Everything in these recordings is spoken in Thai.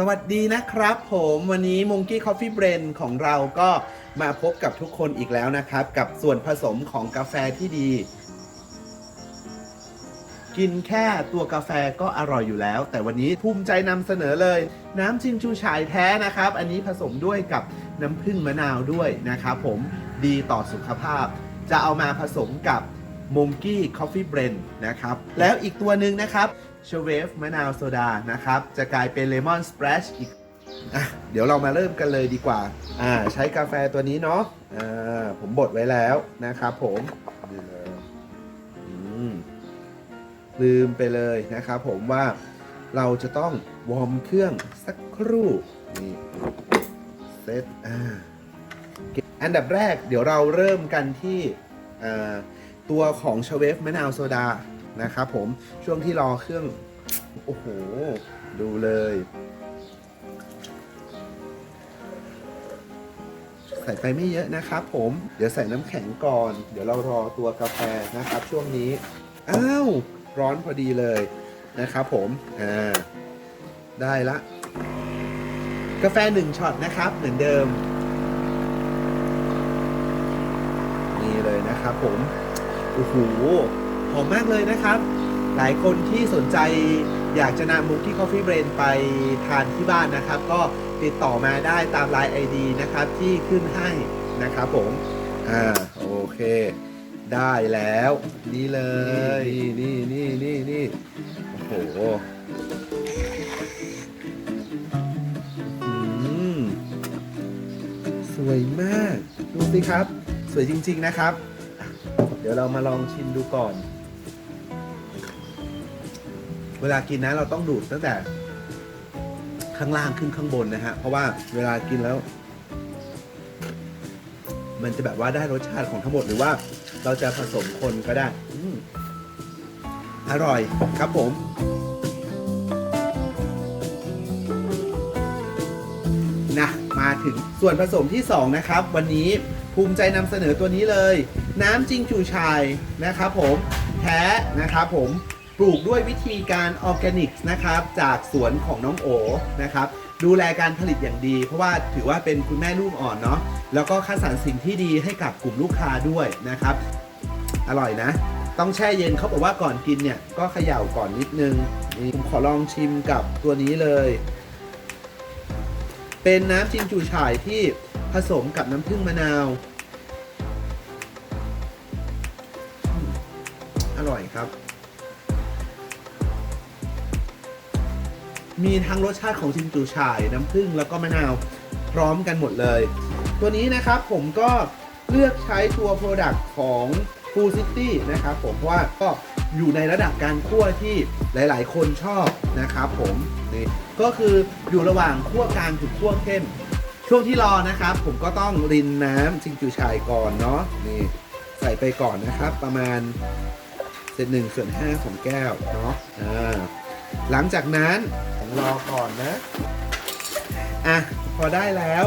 สวัสดีนะครับผมวันนี้ Monkey Coffee Blend ของเราก็มาพบกับทุกคนอีกแล้วนะครับ กับส่วนผสมของกาแฟที่ดี กินแค่ตัวกาแฟก็อร่อยอยู่แล้ว แต่วันนี้ภูมิใจนำเสนอเลย น้ำจิงจูฉายแท้นะครับ อันนี้ผสมด้วยกับน้ำผึ้งมะนาวด้วยนะครับผมดีต่อสุขภาพ จะเอามาผสมกับ Monkey Coffee Blend นะครับ แล้วอีกตัวหนึ่งนะครับ เชเวฟมะนาวโซดานะครับ จะกลายเป็นเลมอนสเปรชอีกอะเดี๋ยวเรามาเริ่มกันเลยดีกว่าอ่า ใช้กาแฟตัวนี้เนาะอ่าผมบดไว้แล้วนะครับผมนี่เลยอืมมไปเลยนะครับผมว่าเราจะต้องวอร์มเครื่องสักครู่นี่เซตอ่าอันดับแรกเดี๋ยวเราเริ่มกันที่ตัวของชเวฟมะนาวโซดา นะครับผมช่วงที่รอเครื่อง โอ้โห ดูเลย ใส่ไปไม่เยอะนะครับผม เดี๋ยวใส่น้ำแข็งก่อน เดี๋ยวเรารอตัวกาแฟนะครับ ช่วงนี้ อ้าว ร้อนพอดีเลยนะครับผมอ่าได้ละ กาแฟหนึ่งช็อตนะครับ เหมือนเดิม นี่เลยนะครับผม โอ้โห มมากเลยนะครับ หลายคนที่สนใจอยากจะนำมุกที่ Coffee Brain ไปทานที่บ้านนะครับ ก็ติดต่อมาได้ตาม Line ID นะครับที่ขึ้นให้นะครับผม อ่าโอเค ได้แล้ว นี่เลย นี่นี่นี่นี่โอ้โหอืมสวยมาก ดูสิครับ สวยจริง ๆนะครับ เดี๋ยวเรามาลองชิมดูก่อน เวลากินนะเราต้องดูดตั้งแต่ข้างล่างขึ้นข้างบนนะฮะ เพราะว่าเวลากินแล้ว มันจะแบบว่าได้รสชาติของทั้งหมดหรือว่าเราจะผสมคนก็ได้อร่อยครับผม นะ มาถึงส่วนผสมที่ 2 นะครับ วันนี้ภูมิใจนำเสนอตัวนี้เลย น้ำจิงจูชายนะครับผม แท้นะครับผม ปลูกด้วยวิธีการออร์แกนิกนะครับ จากสวนของน้องโอนะครับ ดูแลการผลิตอย่างดี เพราะว่าถือว่าเป็นคุณแม่ลูกอ่อนเนาะแล้วก็คัดสรรสิ่งที่ดีให้กับกลุ่มลูกค้าด้วยนะครับ อร่อยนะ ต้องแช่เย็นเขาบอกว่าก่อนกินเนี่ยก็เขย่าก่อนนิดนึงนี่ผมขอลองชิมกับตัวนี้เลย เป็นน้ำจิงจูฉ่ายที่ผสมกับน้ำผึ้งมะนาว อร่อยครับ มีทั้งรสชาติของจิงจูฉ่ายน้ำผึ้งแล้วก็มะนาวพร้อมกันหมดเลย ตัวนี้นะครับผมก็เลือกใช้ตัว Product ของ Full City นะครับผมเพราะว่าก็อยู่ในระดับการคั่วที่หลาย ๆ คนชอบนะครับผมนี่ก็คืออยู่ระหว่างคั่วกลางถึงคั่วเข้ม ช่วงที่รอนะครับ ผมก็ต้องรินน้ำจิงจูชายก่อนเนาะนี่ใส่ไปก่อนนะครับ ประมาณเศษหนึ่งส่วนห้าของแก้วเนาะอ่าหลังจากนั้น รอก่อนนะ อะ พอได้แล้ว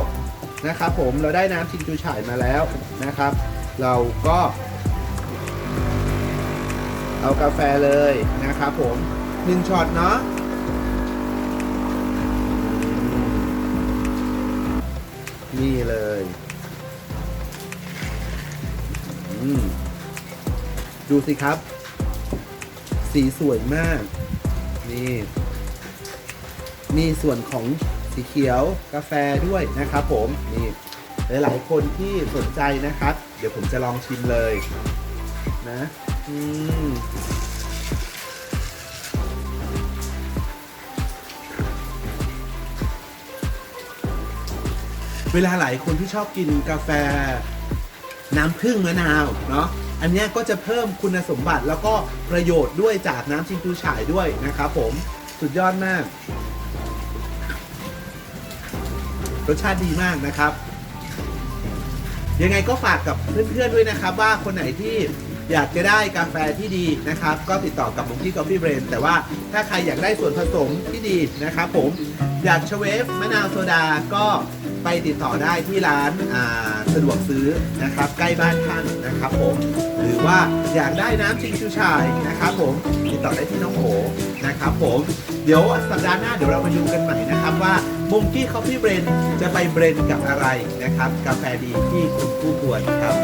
นะครับผมเราได้น้ำจิงจูฉ่ายมาแล้วนะครับ เราก็ เอากาแฟเลยนะครับผมหนึ่งช็อตเนาะนี่เลยอืมดูสิครับ สีสวยมาก นี่ มีส่วนของสีเขียวกาแฟด้วยนะครับผมนี่หลายๆคนที่สนใจนะครับ เดี๋ยวผมจะลองชิมเลยนะอืมเวลาหลายคนที่ชอบกินกาแฟน้ำผึ้งมะนาวเนาะอันนี้ก็จะเพิ่มคุณสมบัติแล้วก็ประโยชน์ด้วยจากน้ำจิงจูฉ่ายด้วยนะครับผมสุดยอดมาก รสชาติดีมากนะครับ ยังไงก็ฝากกับเพื่อนๆด้วยนะครับ ว่าคนไหนที่อยากจะได้กาแฟที่ดีนะครับ ก็ติดต่อกับผมที่ Coffee Brain แต่ว่าถ้าใครอยากได้ส่วนผสมที่ดีนะครับผมอยากชเวฟมะนาวโซดาก็ ไปติดต่อได้ที่ร้านาสะดวกซื้อนะครับ ใกล้บ้านท่านนะครับผมหรือว่าอยากได้น้ำชิงชูชายนะครับผมติดต่อได้ที่น้องโอนะครับผมเดี๋ยวสัปดาห์หน้าเดี๋ยวเรามาดูกันใหม่นะครับว่ามุงกี้คอฟฟี่เบรนจะไปเบรนกับอะไรนะครับ กาแฟดีที่คุณผู้ควรครับ